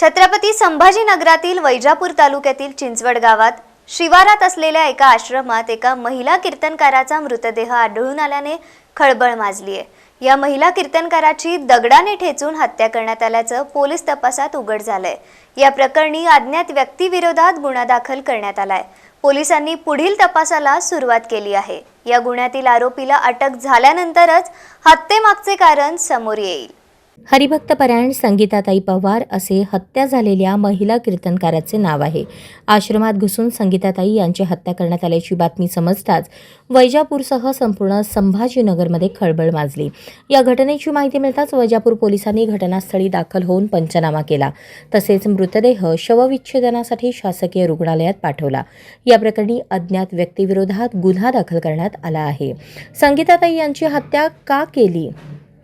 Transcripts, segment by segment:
छत्रपती संभाजीनगरातील वैजापूर तालुक्यातील चिंचवड गावात शिवारात असलेल्या एका आश्रमात एका महिला कीर्तनकाराचा मृतदेह आढळून आल्याने खळबळ माजली आहे. या महिला कीर्तनकाराची दगडाने ठेचून हत्या करण्यात आल्याचं पोलीस तपासात उघड झालंय. या प्रकरणी अज्ञात व्यक्तीविरोधात गुन्हा दाखल करण्यात आलाय. पोलिसांनी पुढील तपासाला सुरुवात केली आहे. या गुन्ह्यातील आरोपीला अटक झाल्यानंतरच हत्येमागचे कारण समोर येईल. हरिभक्त परायण संगीताताई पवार असे हत्या झालेल्या महिला कीर्तनकाराचे नाव आहे. आश्रमात घुसून संगीताताई यांची हत्या करण्यात आल्याची बातमी समजताच वैजापूरसह संपूर्ण संभाजीनगरमध्ये खळबळ माजली. या घटनेची माहिती मिळताच वैजापूर पोलिसांनी घटनास्थळी दाखल होऊन पंचनामा केला. तसेच मृतदेह शवविच्छेदनासाठी शासकीय रुग्णालयात पाठवला. या प्रकरणी अज्ञात व्यक्तीविरोधात गुन्हा दाखल करण्यात आला आहे. संगीताताई यांची हत्या का केली?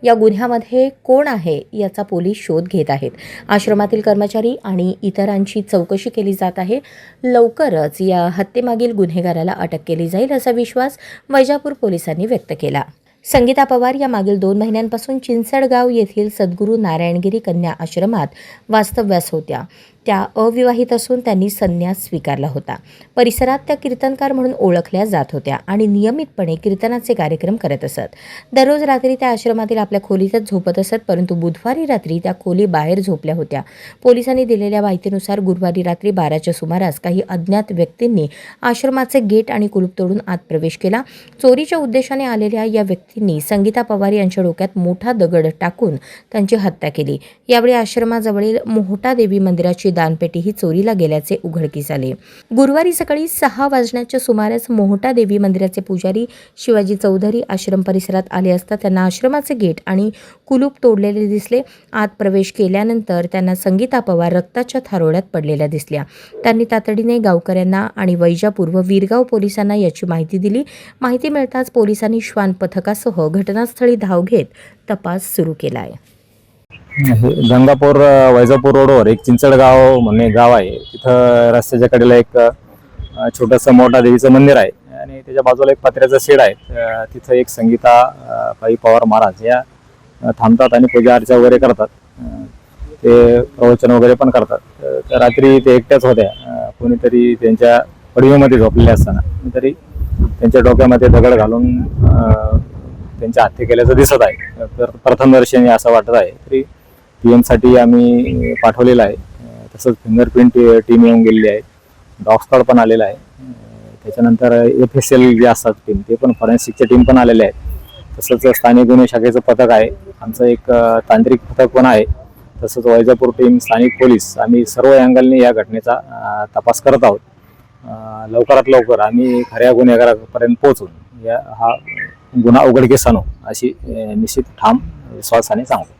या गुन्ह्यामध्ये कोण आहे याचा पोलीस शोध घेत आहेत. आश्रमातील कर्मचारी आणि इतरांची चौकशी केली जात आहे. लवकरच या हत्येमागील गुन्हेगाराला अटक केली जाईल असा विश्वास वैजापूर पोलिसांनी व्यक्त केला. संगीता पवार या मागील दोन महिन्यांपासून चिंचडगाव येथील सद्गुरू नारायणगिरी कन्या आश्रमात वास्तव्यास होत्या. त्या अविवाहित असून त्यांनी संन्यास स्वीकारला होता. परिसरात त्या कीर्तनकार म्हणून ओळखल्या जात होत्या आणि नियमितपणे कीर्तनाचे कार्यक्रम करत असत. दररोज रात्री त्या आश्रमातील आपल्या खोलीतच झोपत असत परंतु बुधवारी रात्री त्या खोली बाहेर झोपल्या होत्या. पोलिसांनी दिलेल्या माहितीनुसार गुरुवारी रात्री बाराच्या सुमारास काही अज्ञात व्यक्तींनी आश्रमाचे गेट आणि कुलूप तोडून आत प्रवेश केला. चोरीच्या उद्देशाने आलेल्या या व्यक्तींनी संगीता पवार यांच्या डोक्यात मोठा दगड टाकून त्यांची हत्या केली. यावेळी आश्रमाजवळील मोहटा देवी मंदिराची दानपेटीही चोरीला गेल्याचे उघडकीस आले. गुरुवारी सकाळी सहा वाजण्याच्या सुमारास मोहटा देवी मंदिराचे पुजारी शिवाजी चौधरी आश्रम परिसरात आले असता त्यांना आश्रमाचे गेट आणि कुलूप तोडलेले दिसले. आत प्रवेश केल्यानंतर त्यांना संगीता पवार रक्ताच्या थारोळ्यात पडलेल्या दिसल्या. त्यांनी तातडीने गावकऱ्यांना आणि वैजापूर व वीरगाव पोलिसांना याची माहिती दिली. माहिती मिळताच पोलिसांनी श्वान पथकासह घटनास्थळी धाव घेत तपास सुरू केला आहे गंगापूर वैजापूर रोडवर एक चिंचडगाव म्हणून एक गाव आहे. तिथं रस्त्याच्या कडेला एक छोटंसं मोठा देवीचं मंदिर आहे. आणि त्याच्या बाजूला एक पत्र्याचा शेड आहे. तिथं एक संगीता पाई पवार महाराज या थांबतात आणि पूजा अर्चा वगैरे करतात. ते प्रवचन वगैरे पण करतात. तर रात्री ते एकट्याच होत्या. कोणीतरी त्यांच्या पडवीमध्ये झोपलेले असताना. कोणीतरी त्यांच्या डोक्यामध्ये दगड घालून त्यांच्या हत्या केल्याचं दिसत आहे. तर प्रथमदर्शनी असं वाटत आहे. तरी पी एमसाठी आम्ही पाठवलेलं आहे. तसंच फिंगरप्रिंट टीम येऊन गेलेली आहे. डॉग स्क्वॉड पण आलेला आहे. त्याच्यानंतर एफ एस एल जे असतात टीम ते पण फॉरेन्सिकच्या टीम पण आलेल्या आहेत. तसंच स्थानिक गुन्हे शाखेचं पथक आहे. आमचं एक तांत्रिक पथक पण आहे. तसंच वैजापूर टीम स्थानिक पोलीस आम्ही सर्व अँगलने या घटनेचा तपास करत आहोत. लवकरात लवकर आम्ही खऱ्या गुन्हेगारापर्यंत पोहोचून या हा गुन्हा उघडकीस आणू अशी निश्चित ठाम विश्वासाने सांगतो.